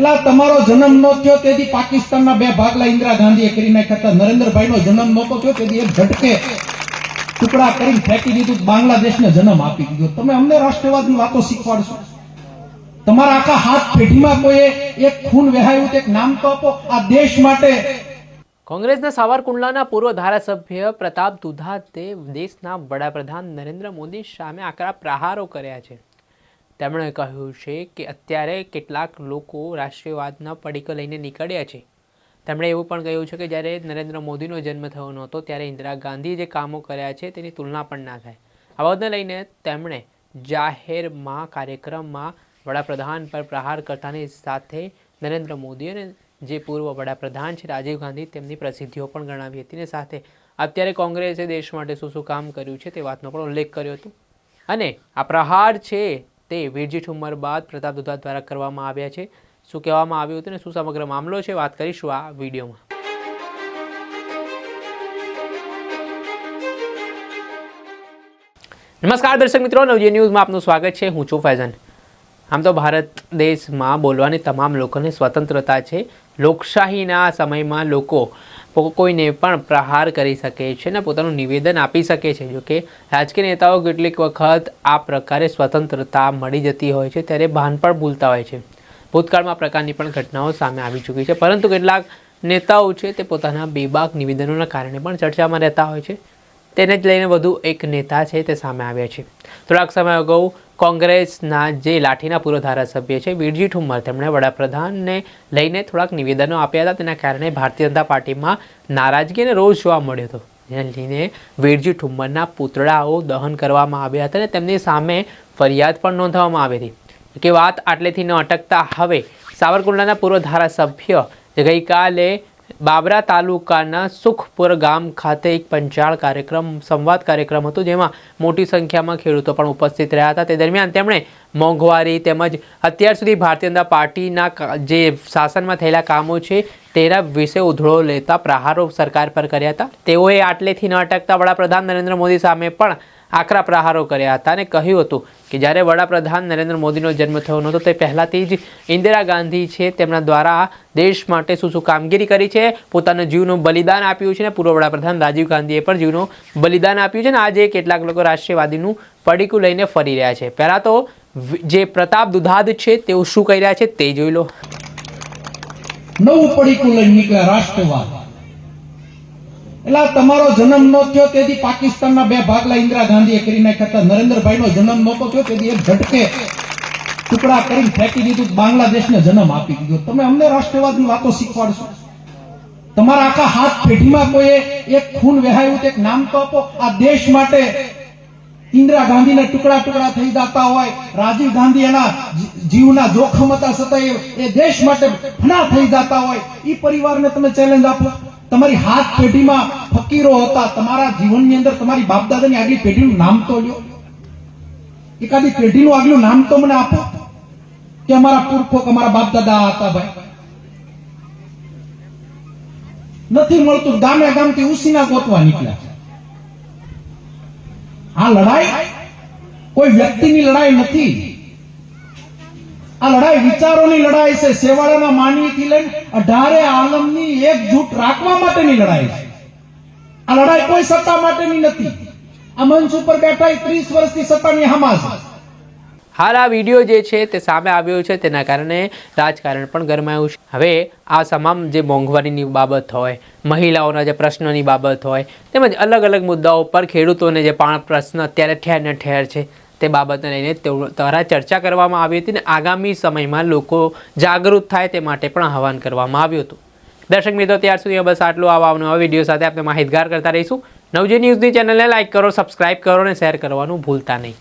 પેલા તમારો જન્મ નો થયો તેથી પાકિસ્તાનના બે ભાગલા ઇન્દિરા ગાંધીએ કરી નાખ્યા હતા. નરેન્દ્રભાઈનો જન્મ નહોતો થયો, તેથી એક ઝટકે ટુકડા કરીને ફેંકી દીધું, બાંગ્લાદેશને જન્મ આપી દીધો. તમે અમને રાષ્ટ્રવાદની વાતો શીખવાડશો. તમારા આખા હાથ પેઢીમાં કોઈએ એક ખૂન વહેવાયું એક નામ તો આપો. આ દેશ માટે કોંગ્રેસના સાવરકુંડલાના પૂર્વ ધારાસભ્ય પ્રતાપ દુધાતે દેશના વડાપ્રધાન નરેન્દ્ર મોદી સામે આકરા પ્રહારો કર્યા છે. તેમણે કહ્યું છે કે અત્યારે કેટલાક લોકો રાષ્ટ્રીયવાદના પડીકો લઈને નીકળ્યા છે. તેમણે એવું પણ કહ્યું છે કે જ્યારે નરેન્દ્ર મોદીનો જન્મ થયો નહોતો, ત્યારે ઇન્દિરા ગાંધીએ જે કામો કર્યા છે તેની તુલના પણ ના થાય. આ બાબતને લઈને તેમણે જાહેરમાં કાર્યક્રમમાં વડાપ્રધાન પર પ્રહાર કરતાની સાથે નરેન્દ્ર મોદી અને જે પૂર્વ વડાપ્રધાન છે રાજીવ ગાંધી તેમની પ્રસિદ્ધિઓ પણ ગણાવી હતી અને સાથે અત્યારે કોંગ્રેસે દેશ માટે શું શું કામ કર્યું છે તે વાતનો પણ ઉલ્લેખ કર્યો હતો. અને આ પ્રહાર છે તે વીરજી ઠુમ્મર બાદ પ્રતાપ દુધા દ્વારા કરવામાં આવ્યા છે. શું કહેવામાં આવ્યું હતું અને શું સમગ્ર મામલો છે? વાત કરીશું આ વિડીયોમાં. નમસ્કાર દર્શક મિત્રો નવજી ન્યૂઝમાં આપનું સ્વાગત છે. હું છું ફૈઝન. આમ તો ભારત દેશમાં બોલવાની તમામ લોકોને સ્વતંત્રતા છે. લોકશાહીના સમયમાં લોકો કોઈને પણ પ્રહાર કરી શકે છે ને પોતાનું નિવેદન આપી શકે છે. જોકે રાજકીય નેતાઓ કેટલીક વખત આ પ્રકારે સ્વતંત્રતા મળી જતી હોય છે, ત્યારે ભાન પણ ભૂલતા હોય છે. ભૂતકાળમાં પ્રકારની પણ ઘટનાઓ સામે આવી ચૂકી છે. પરંતુ કેટલાક નેતાઓ છે તે પોતાના બેબાક નિવેદનોના કારણે પણ ચર્ચામાં રહેતા હોય છે. તેને જ લઈને વધુ એક નેતા છે તે સામે આવ્યા છે. થોડાક સમય અગાઉ કોંગ્રેસના જે લાઠીના પૂર્વ ધારાસભ્ય છે વીરજી ઠુમ્મર તેમણે વડાપ્રધાનને લઈને થોડાક નિવેદનો આપ્યા હતા. તેના કારણે ભારતીય જનતા પાર્ટીમાં નારાજગી અને રોષ જોવા મળ્યો હતો. જેને લઈને વીરજી ઠુમ્મરના પુતળાઓ દહન કરવામાં આવ્યા હતા અને તેમની સામે ફરિયાદ પણ નોંધવામાં આવી હતી. કે વાત આટલેથી ન અટકતા, હવે સાવરકુંડલાના પૂર્વ ધારાસભ્ય ગઈકાલે બાબરા તાલુકાના સુખપુર ગામ ખાતે એક પંચાળ કાર્યક્રમ, સંવાદ કાર્યક્રમ હતો જેમાં મોટી સંખ્યામાં ખેડૂતો પણ ઉપસ્થિત રહ્યા હતા. તે દરમિયાન તેમણે મોંઘવારી તેમજ અત્યાર સુધી ભારતીય જનતા પાર્ટીના જે શાસનમાં થયેલા કામો છે તેના વિશે ઉધળો લેતા પ્રહારો સરકાર પર કર્યા હતા. તેઓએ આટલેથી ન અટકતા વડાપ્રધાન નરેન્દ્ર મોદી સામે પણ આકરા પ્રહારો કર્યા હતા અને કહ્યું હતું કે જ્યારે વડાપ્રધાન નરેન્દ્ર મોદીનો જન્મ થયો નહોતો, તે પહેલાંથી જ ઇન્દિરા ગાંધી છે, તેમના દ્વારા દેશ માટે શું શું કામગીરી કરી છે, પોતાના જીવનું બલિદાન આપ્યું છે અને પૂર્વ વડાપ્રધાન રાજીવ ગાંધીએ પણ જીવનું બલિદાન આપ્યું છે અને આજે કેટલાક લોકો રાષ્ટ્રીયવાદીનું પડીકું લઈને ફરી રહ્યા છે. પહેલાં તો જે પ્રતાપ દુધાદ છે, તેઓ શું કહી રહ્યા છે તે જોઈ લો. નવું પડીકું લઈને નીકળ્યા રાષ્ટ્રવાદ. એટલે તમારો જન્મ નો થયો, તેથી પાકિસ્તાનના બે ભાગલા ઇન્દિરા ગાંધીએ કરી નાખ્યા હતા. નરેન્દ્રભાઈનો જન્મ નહોતો થયો, તેથી એક ઝટકે ટુકડા કરીને ફેંકી દીધું, બાંગ્લાદેશને જન્મ આપી દીધો. તમે અમને રાષ્ટ્રવાદની વાતો શીખવાડશો. તમારા આખા હાથ પેઢીમાં કોઈએ એક ખૂન વહાયું તો એક નામ તો આપો. આ દેશ માટે ઇન્દિરા ગાંધીના ટુકડા ટુકડા થઈ જતા હોય, રાજીવ ગાંધી એના જીવના જોખમ હતા છતાં એ- એ દેશ માટે ફના થઈ જતા હોય. એ પરિવારને તમે ચેલેન્જ આપો. તમારી હાથ પેઢીમાં ફકીરો હતા, તમારા જીવનની અંદર તમારી બાપદાદાની આગલી પેઢીનું નામ તો લ્યો. એકાદી પેઢીનું આગલું નામ તો મને આપો કે અમારા પુરખો કે અમારા બાપદાદા હતા ભાઈ. નથી મળતું ગામે ગામથી ઉસીના ગોતવા નીકળ્યા આ લડાઈ કોઈ વ્યક્તિની લડાઈ નથી. આ લડાઈ વિચારોની લડાઈ છે. સેવાળાના માનવીથી લઈને અઢારે આલમની એકજૂટ રાખવા માટેની લડાઈ છે. આ લડાઈ કોઈ સત્તા માટેની નથી. આ મંચ ઉપર બેઠા ત્રીસ વર્ષથી સત્તાની હમા છે. હાલ આ વીડિયો જે છે તે સામે આવ્યો છે, તેના કારણે રાજકારણ પણ ગરમાયું છે. હવે આ તમામ જે મોંઘવારીની બાબત હોય, મહિલાઓના જે પ્રશ્નોની બાબત હોય, તેમજ અલગ અલગ મુદ્દાઓ પર ખેડૂતોને જે પણ પ્રશ્ન અત્યારે ઠેર ને ઠેર છે. તે બાબતને લઈને દ્વારા ચર્ચા કરવામાં આવી હતી અને આગામી સમયમાં લોકો જાગૃત થાય તે માટે પણ આહવાન કરવામાં આવ્યું હતું. દર્શક મિત્રો, ત્યાર સુધી બસ આટલું આવા નવા વીડિયો સાથે આપણે માહિતગાર કરતા રહીશું. નવજી ન્યૂઝની ચેનલને લાઇક કરો, સબસ્ક્રાઇબ કરો અને શેર કરવાનું ભૂલતા નહીં.